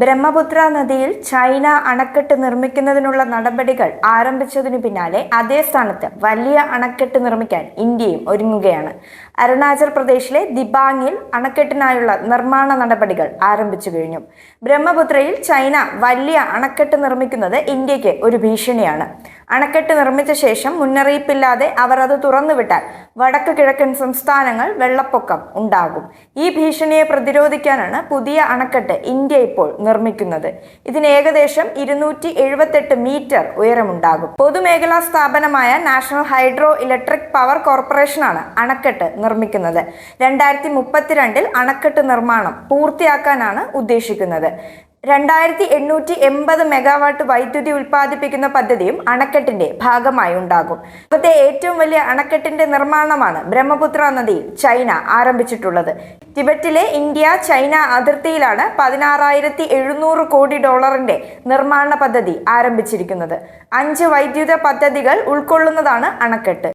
ബ്രഹ്മപുത്ര നദിയിൽ ചൈന അണക്കെട്ട് നിർമ്മിക്കുന്നതിനുള്ള നടപടികൾ ആരംഭിച്ചതിനു പിന്നാലെ അതേ സ്ഥാനത്ത് വലിയ അണക്കെട്ട് നിർമ്മിക്കാൻ ഇന്ത്യയും ഒരുങ്ങുകയാണ്. അരുണാചൽ പ്രദേശിലെ ദിബാങ്ങിൽ അണക്കെട്ടിനായുള്ള നിർമ്മാണ നടപടികൾ ആരംഭിച്ചു കഴിഞ്ഞു. ബ്രഹ്മപുത്രയിൽ ചൈന വലിയ അണക്കെട്ട് നിർമ്മിക്കുന്നത് ഇന്ത്യയ്ക്ക് ഒരു ഭീഷണിയാണ്. അണക്കെട്ട് നിർമ്മിച്ച ശേഷം മുന്നറിയിപ്പില്ലാതെ അവർ അത് തുറന്നുവിട്ടാൽ വടക്ക് കിഴക്കൻ സംസ്ഥാനങ്ങൾ വെള്ളപ്പൊക്കം ഉണ്ടാകും. ഈ ഭീഷണിയെ പ്രതിരോധിക്കാനാണ് പുതിയ അണക്കെട്ട് ഇന്ത്യ ഇപ്പോൾ നിർമ്മിക്കുന്നത്. ഇതിന് ഏകദേശം ഇരുന്നൂറ്റി എഴുപത്തെട്ട് മീറ്റർ ഉയരമുണ്ടാകും. പൊതുമേഖലാ സ്ഥാപനമായ നാഷണൽ ഹൈഡ്രോ ഇലക്ട്രിക് പവർ കോർപ്പറേഷനാണ് അണക്കെട്ട് നിർമ്മിക്കുന്നത്. രണ്ടായിരത്തി മുപ്പത്തിരണ്ടിൽ അണക്കെട്ട് നിർമ്മാണം പൂർത്തിയാക്കാനാണ് ഉദ്ദേശിക്കുന്നത്. രണ്ടായിരത്തി എണ്ണൂറ്റി എൺപത് മെഗാവാട്ട് വൈദ്യുതി ഉൽപ്പാദിപ്പിക്കുന്ന പദ്ധതിയും അണക്കെട്ടിന്റെ ഭാഗമായി ഉണ്ടാകും. ലോകത്തെ ഏറ്റവും വലിയ അണക്കെട്ടിന്റെ നിർമ്മാണമാണ് ബ്രഹ്മപുത്ര നദിയിൽ ചൈന ആരംഭിച്ചിട്ടുള്ളത്. ടിബറ്റിലെ ഇന്ത്യ ചൈന അതിർത്തിയിലാണ് പതിനാറായിരത്തി എഴുന്നൂറ് കോടി ഡോളറിന്റെ നിർമ്മാണ പദ്ധതി ആരംഭിച്ചിരിക്കുന്നത്. അഞ്ച് വൈദ്യുത പദ്ധതികൾ ഉൾക്കൊള്ളുന്നതാണ് അണക്കെട്ട്.